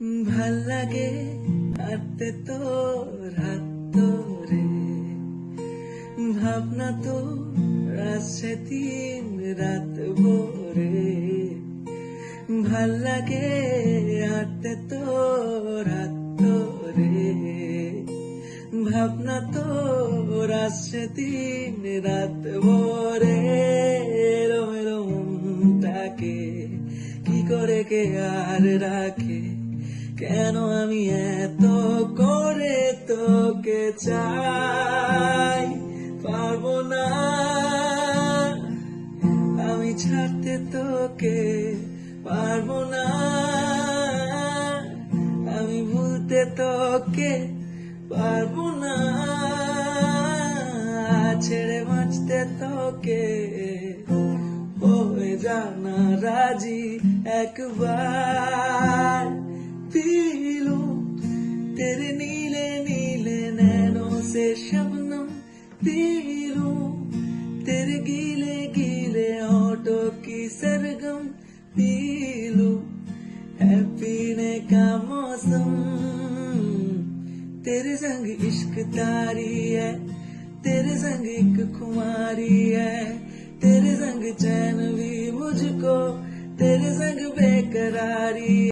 ভালো লাগে হাঁটতে তোর হাত ধরে। ভাবনা তো আসছে দিন রাত ভোরে। ভালো লাগে হাঁটতে তোর হাত ধরে। ভাবনা তো আসছে দিন রাত ভোরে। এরম এরমটাকে কি করে কে আর রাখে? কেন আমি এত করে তোকে চাই? পারব না। আমি ছাড়তে তোকে পারব না। আমি ভুলতে তোকে পারব না। ছেড়ে বাঁচতে তোকে হয়ে জানা রাজি একবার। से शबनम पीलू तेरे गीले गीले ऑटो की सरगम पीलू है पीने का मौसम, तेरे संग इश्क तारी है, तेरे संग एक खुमारी है, तेरे संग चैन भी मुझको, तेरे संग बेकरारी